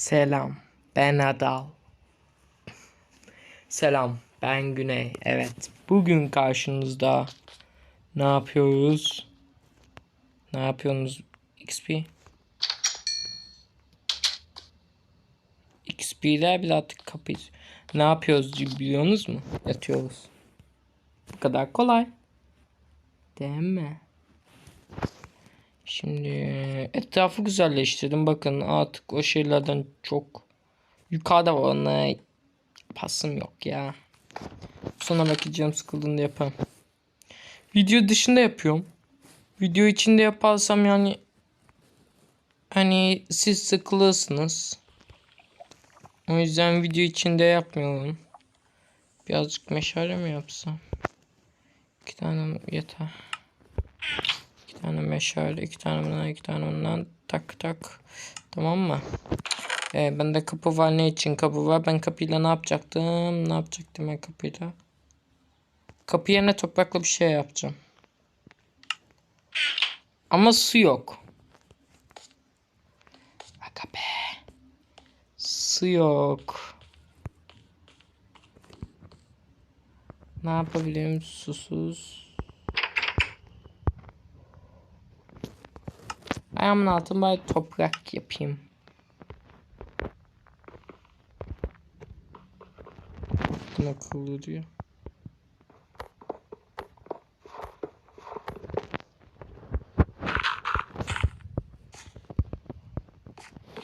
Selam, ben Adal. Selam, ben Güney. Evet, bugün karşınızda ne yapıyoruz? Ne yapıyorsunuz XP? XP'ler bile artık kapıyız. Ne yapıyoruz biliyorsunuz mu? Yatıyoruz. Bu kadar kolay. Değil mi? Şimdi etrafı güzelleştirdim. Bakın artık o şeylerden çok yukarıda var. Ona pasım yok ya. Sonra belki canım sıkıldığında yaparım. Video dışında yapıyorum. Video içinde yaparsam yani hani siz sıkılırsınız. O yüzden video içinde yapmıyorum. Birazcık meşale mi yapsam? İki tane yeter. Tane meşale, iki tane bundan, iki tane bundan. Tak tak. Tamam mı? Ee, bende kapı var. Ne için kapı var? Ben kapıyla ne yapacaktım? Ne yapacaktım ben kapıyla? Kapı yerine toprakla bir şey yapacağım. Ama su yok. Aga be. Su yok. Ne yapabilirim susuz? Ayağımın altına bari toprak yapayım. Aklım akıllı diyor.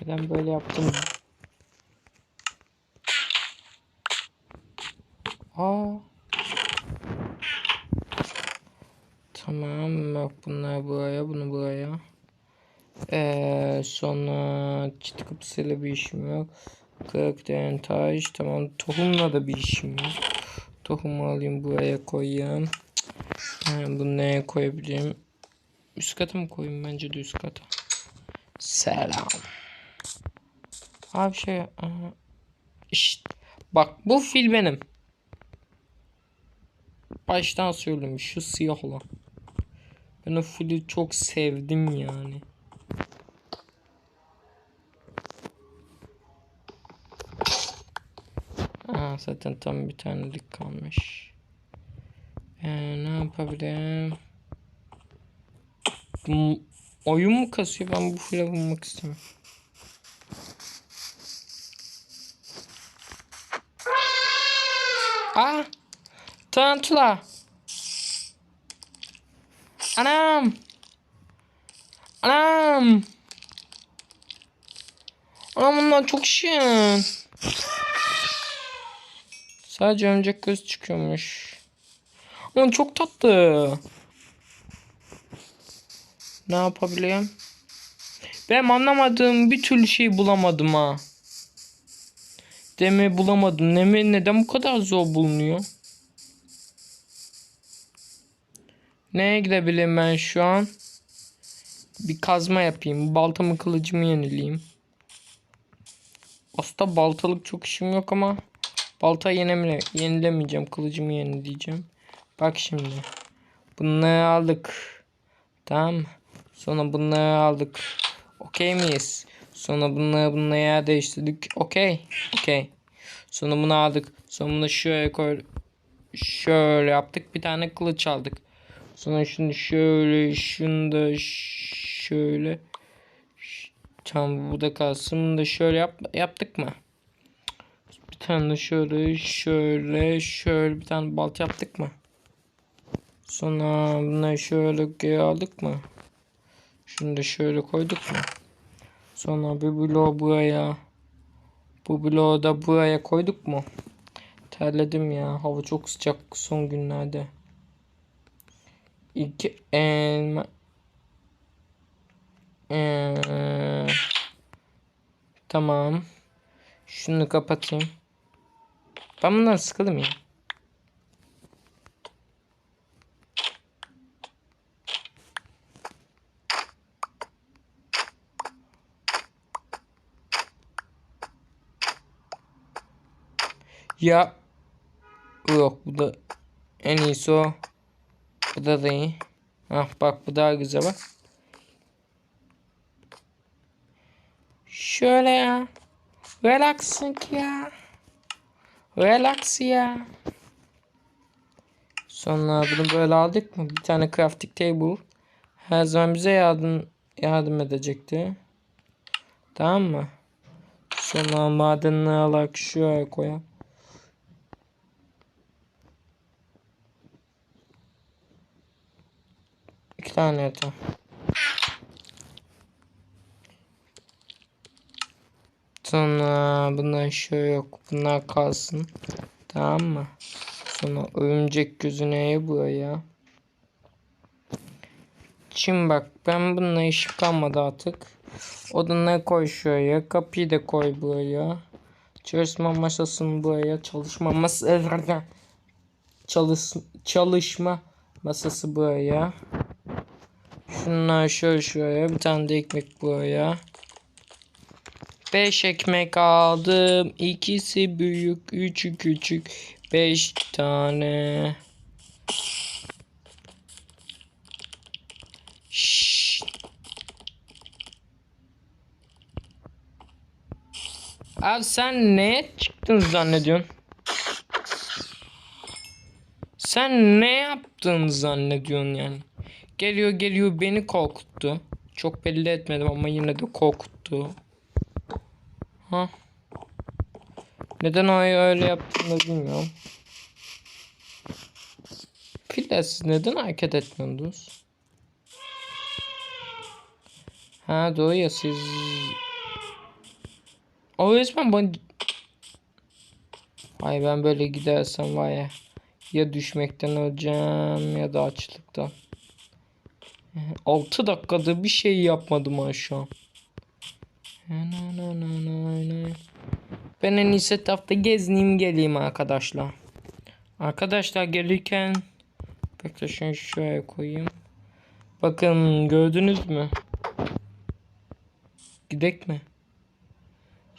Neden böyle yaptım? Aa. Tamam bak bunlar buraya bunu buraya. Ee, sonra çit kapısıyla bir işim yok. Kırık denen taş tamam tohumla da bir işim yok. Tohumu alayım buraya koyayım. Yani bunu neye koyabilirim? Üst kata mı koyayım? Bence de üst kata. Selam. Abi şey aha. Bak bu fil benim. Baştan söyleyeyim şu siyah olan. Ben o fili çok sevdim yani. Aa, zaten tam bir tane dik kalmış. Ee, ne yapabilirim? Oyun mu kasıyor? Ben bu file bulmak istemiyorum. Aa! Tarantula! Anam! Anam! Anam bundan çok şirin. Sadece örümcek göz çıkıyormuş. Ama çok tatlı. Ne yapabilirim? Ben anlamadığım bir türlü şey bulamadım ha. Demi bulamadım. Nemi neden bu kadar zor bulunuyor? Neye gidebilirim ben şu an? Bir kazma yapayım. Baltamı kılıcımı yenileyim. Aslında baltalık çok işim yok ama balta yenemle, yenilemeyeceğim. Kılıcımı yenileyeceğim. Bak şimdi. Bunları aldık. Tamam. Sonra bunları aldık. Okey miyiz? Sonra bunları bununla yer değiştirdik. Okey. Okey. Sonra bunu aldık. Sonra bunu şöyle koy. Şöyle yaptık. Bir tane kılıç aldık. Sonra şunu şöyle. Şunu da şöyle. Tamam bu da kalsın. Bunu da şöyle yap, yaptık mı? Bir tane de şöyle şöyle şöyle bir tane balta yaptık mı? Sonra bunları şöyle geri aldık mı? Şunu da şöyle koyduk mu? Sonra bir bloğu buraya. Bu bloğu da buraya koyduk mu? Terledim ya. Hava çok sıcak son günlerde. İki elma. Ee, tamam. Şunu kapatayım. Ben bundan sıkıldım ya. Ya yok bu da en iyisi o. Bu da da iyi. Ah bak bu daha güzel bak. Şöyle ya. Relax ya. Relax ya. Sonra bunu böyle aldık mı? Bir tane crafting table. Her zaman bize yardım yardım edecekti. Tamam mı? Sonra madenini alarak şuraya koyalım. İki tane yeter. Sonra bunlar şey yok. Bunlar kalsın. Tamam mı? Sonra örümcek gözü neye buraya? Şimdi bak ben bununla işim kalmadı artık. Odunları koy şuraya. Kapıyı da koy buraya. Çalışma masasını buraya. Çalışma masası. Çalış, çalışma masası buraya. Şunlar şöyle şuraya. Bir tane de ekmek buraya. Beş ekmek aldım. İkisi büyük, üçü küçük. Beş tane. Şşş. Abi sen neye çıktın zannediyorsun? Sen ne yaptın zannediyorsun yani? Geliyor geliyor beni korkuttu. Çok belli etmedim ama yine de korkuttu. Ha? Neden o öyle yaptığını bilmiyorum. Pille siz neden hareket etmiyorsunuz? Ha doğru ya siz... O resmen bana... Ay ben böyle gidersem var ya. Ya düşmekten öleceğim ya da açlıktan. 6 dakikada bir şey yapmadım ha şu an. Ben en iyisi etrafta gezineyim geleyim arkadaşlar. Arkadaşlar gelirken Bekle şunu şuraya koyayım. Bakın gördünüz mü? Gidek mi?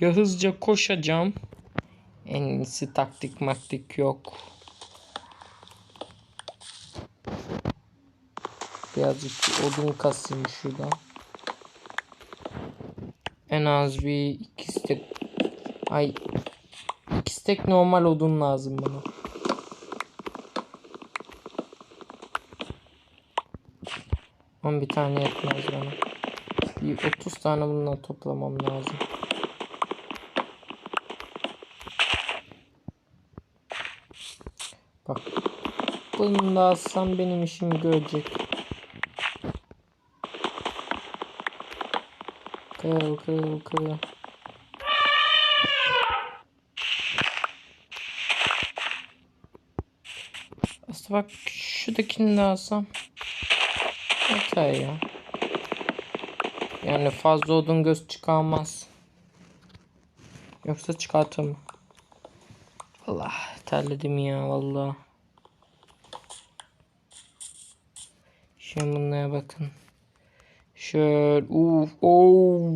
Ya hızlıca koşacağım. En iyisi taktik maktik yok. Birazcık odun kasayım şuradan. En az bir iki stek. Ay. iki stek normal odun lazım bana. On bir tane yetmez bana. Bir 30 tane bundan toplamam lazım. Bak. Bunu da alsam benim işimi görecek. Kıl kıl kıl. Aslında bak şuradakini de alsam. Yeter ya. Yani fazla odun göz çıkarmaz. Yoksa çıkartır Allah terledim ya vallahi. Şimdi bunlara bakın. Şöyle uf of.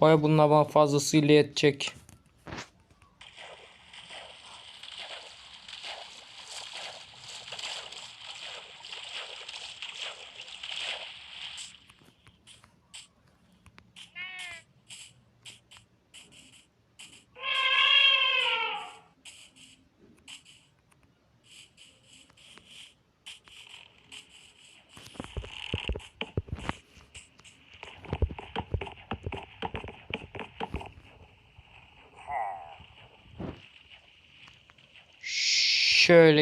Vay bunlar bana fazlasıyla yetecek.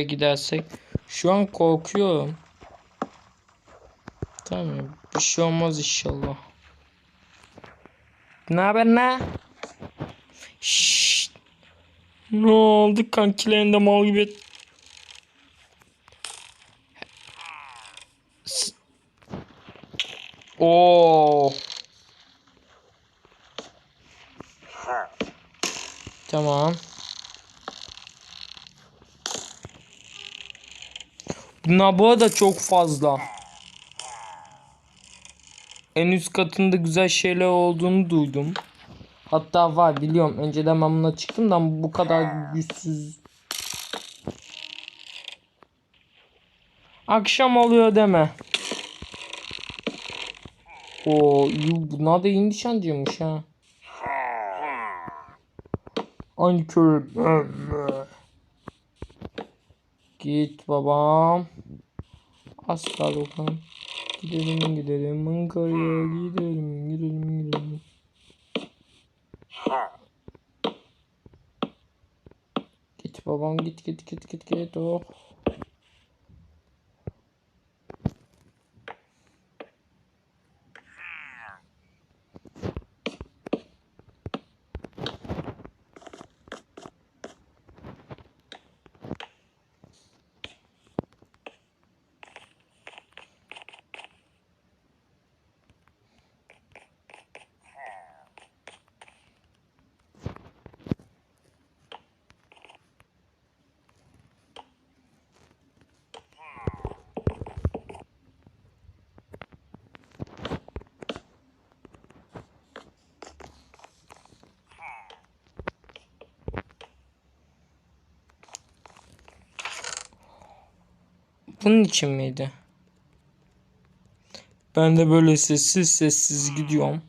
Şöyle gidersek. Şu an korkuyorum. Tamam bir şey olmaz inşallah. Ne haber ne? Şşt. Ne oldu kankilerinde mal gibi? Oo. Tamam. Bunlar da çok fazla. En üst katında güzel şeyler olduğunu duydum. Hatta var biliyorum. Önceden ben buna çıktım da bu kadar güçsüz. Akşam oluyor deme. O bunlar da iyi nişancıymış ha. Aynı kör. Git babam. Asla bakalım. Gidelim gidelim Ankara'ya gidelim gidelim gidelim. Git babam git git git git git oh. Bunun için miydi? Ben de böyle sessiz sessiz gidiyorum.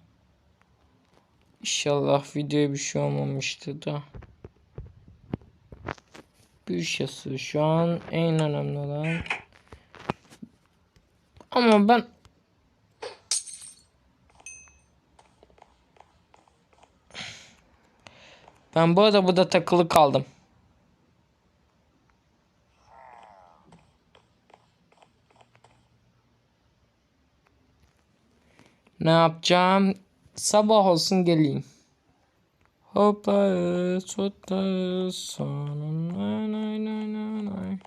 İnşallah videoya bir şey olmamıştır da. Büyüşası şu an en önemli olan. Ama ben Ben bu arada burada takılı kaldım. Ne yapacağım? Sabah olsun geleyim. Nay nay.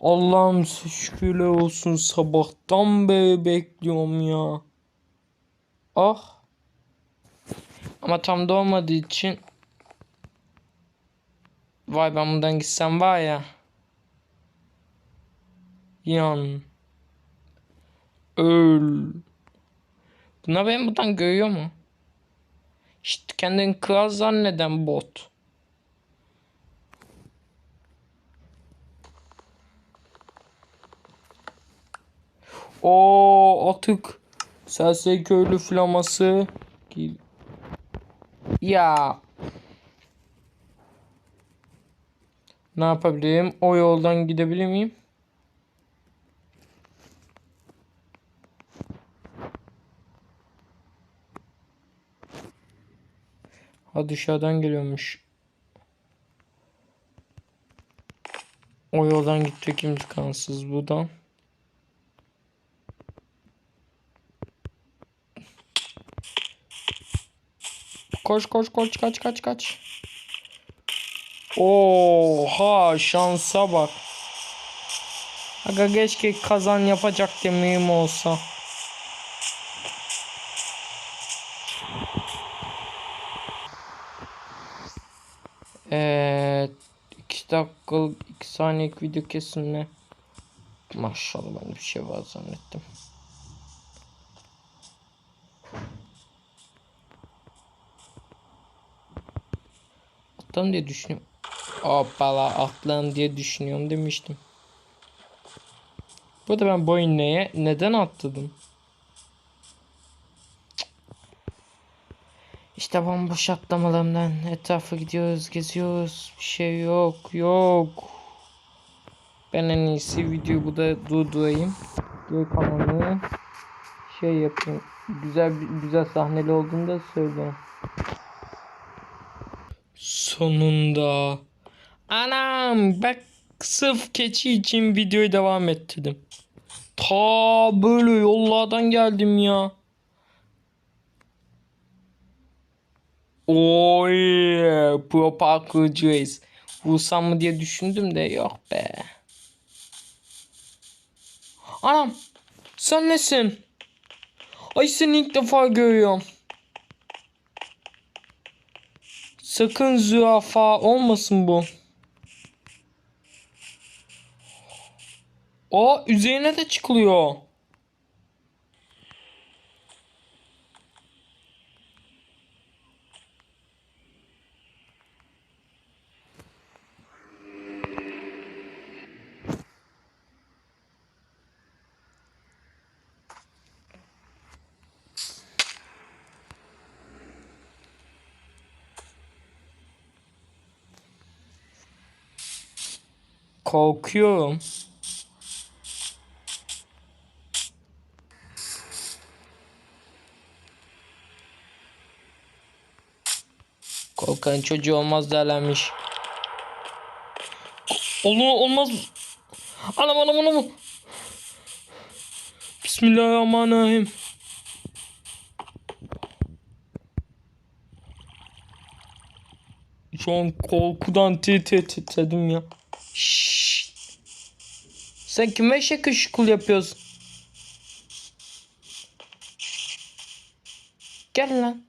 Allah'ım şükürler olsun sabahtan beri bekliyorum ya. Ah. Ama tam doğmadığı için Vay ben buradan gitsem var ya. Yan. Öl. Buna beni buradan görüyor mu? İşte kendini kral zanneden bot. O atık. Serseri köylü flaması. Ya. Ne yapabilirim? O yoldan gidebilir miyim? Ha dışarıdan geliyormuş. O yoldan gitmek imkansız buradan. Koş koş koş kaç kaç kaç. Oha şansa bak. Aga keşke kazan yapacak demeyim olsa. Evet. 2 dakikalık 2 saniyelik video kesinle. Maşallah ben bir şey var zannettim. Atlarım diye düşünüyorum. Hoppala atlarım diye düşünüyorum demiştim. Burada ben bu neye neden atladım? İşte bomboş atlamalarımdan etrafa gidiyoruz, geziyoruz. Bir şey yok, yok. Ben en iyisi videoyu burada durdurayım. Geri kalanı şey yapayım. Güzel güzel sahneli olduğunda söyleyeyim. Sonunda. Anam bak sırf keçi için videoyu devam ettirdim. Ta böyle yollardan geldim ya. Oy pro parkurcuyuz. Vursam mı diye düşündüm de yok be. Anam sen nesin? Ay seni ilk defa görüyorum. Sakın zürafa olmasın bu. O üzerine de çıkılıyor. Korkuyorum. Korkan çocuğu olmaz derlenmiş. Olur olmaz. Anam anam anam. Bismillahirrahmanirrahim. Şu an korkudan tit tit titredim ya. Şşş. Sen kime şaka şukul yapıyorsun? Gel lan.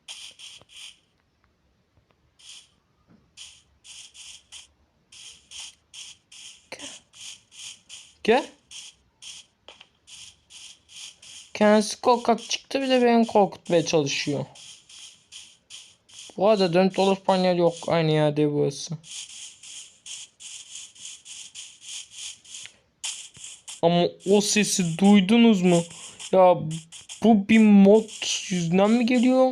Gel. Kendisi korkak çıktı bir de beni korkutmaya çalışıyor. Bu arada dönüp dolap panel yok. Aynı yerde burası. Ama o sesi duydunuz mu? Ya bu bir mod yüzünden mi geliyor?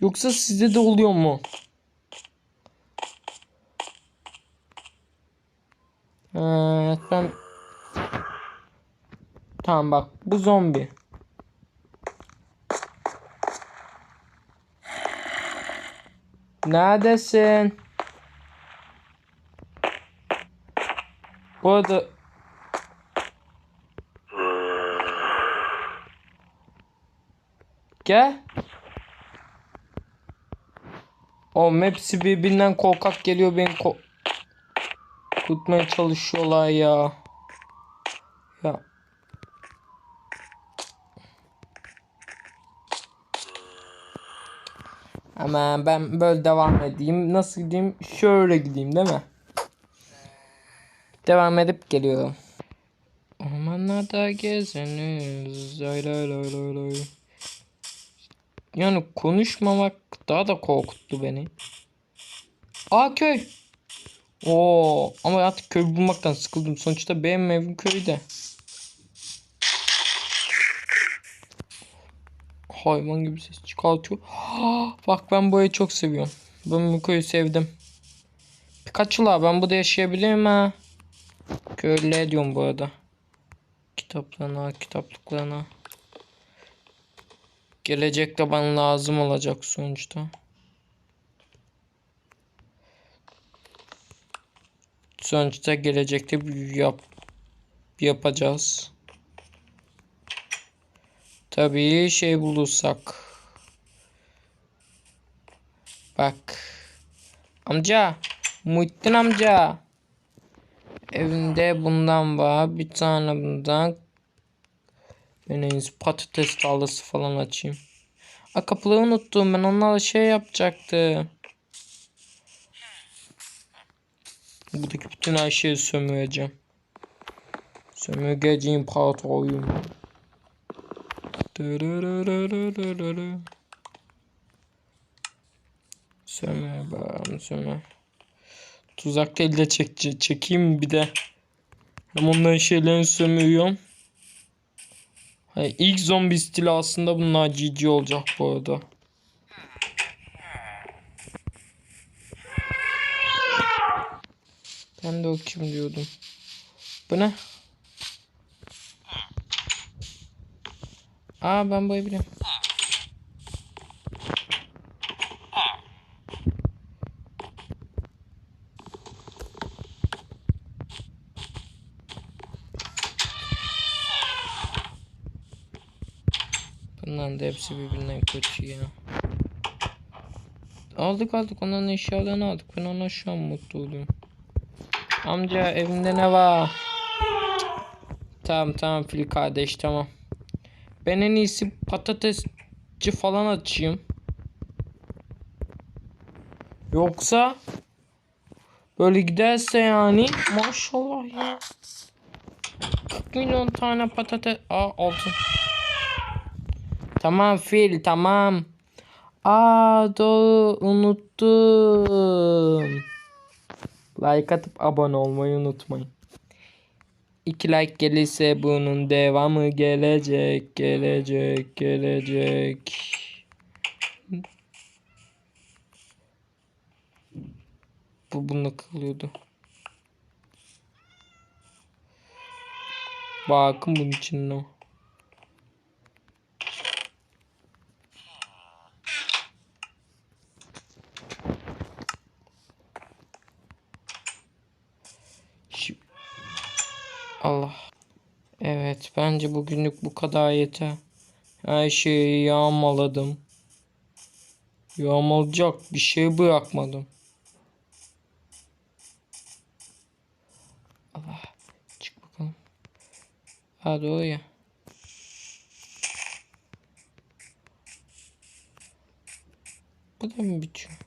Yoksa sizde de oluyor mu? Evet ben... Tamam bak bu zombi. Neredesin? Bu arada Gel. O hepsi birbirinden korkak geliyor beni ko tutmaya çalışıyorlar ya. Ya. Ama ben böyle devam edeyim. Nasıl gideyim? Şöyle gideyim değil mi? Devam edip geliyorum. Ormanlarda geziniriz. Lay lay lay lay lay. Yani konuşmamak daha da korkuttu beni. Aa köy. Oo ama artık köy bulmaktan sıkıldım. Sonuçta benim evim köyde. Hayvan gibi ses çıkartıyor. Bak ben bu evi çok seviyorum. Ben bu köyü sevdim. Pikachu'la ben burada yaşayabilirim ha. Köylü diyorum bu arada. Kitaplarına, kitaplıklarına. Gelecekte bana lazım olacak sonuçta. Sonuçta gelecekte yap yapacağız. Tabii şey bulursak. Bak. Amca. Muhittin amca. Evinde bundan var. Bir tane bundan. İyisi patates tarlası falan açayım. A kapıları unuttum. Ben onlarla şey yapacaktım. Buradaki bütün her şeyi sömüreceğim. Sömürgeci imparatoruyum. Sömür bakalım sömür. Tuzak elde çek çekeyim bir de. Hem onların şeylerini sömürüyorum. Hayır, ilk zombi stili aslında bunlar GG olacak bu arada. Ben de o kim diyordum. Bu ne? Aa ben bu. Bunların da hepsi birbirinden kötü ya. Aldık aldık onların eşyalarını aldık. Ben ona şu an mutlu oluyorum. Amca evinde ne var? Tamam tamam fil kardeş tamam. Ben en iyisi patatesci falan açayım. Yoksa böyle giderse yani maşallah ya. 40 milyon tane patates. Aa altın. Tamam fil tamam. Aa doğru unuttum. Like atıp abone olmayı unutmayın. 2 like gelirse bunun devamı gelecek, gelecek, gelecek. Bu bununla kılıyordu. Bakın bunun için o. Allah. Evet bence bugünlük bu kadar yeter. Her şeyi yağmaladım. Yağmalayacak bir şey bırakmadım. Allah. Çık bakalım. Hadi oraya. Bu da mı bitiyor?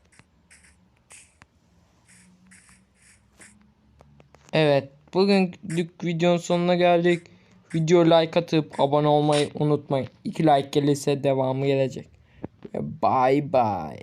Evet. Bugünlük videonun sonuna geldik. Video like atıp abone olmayı unutmayın. 2 like gelirse devamı gelecek. Bye bye.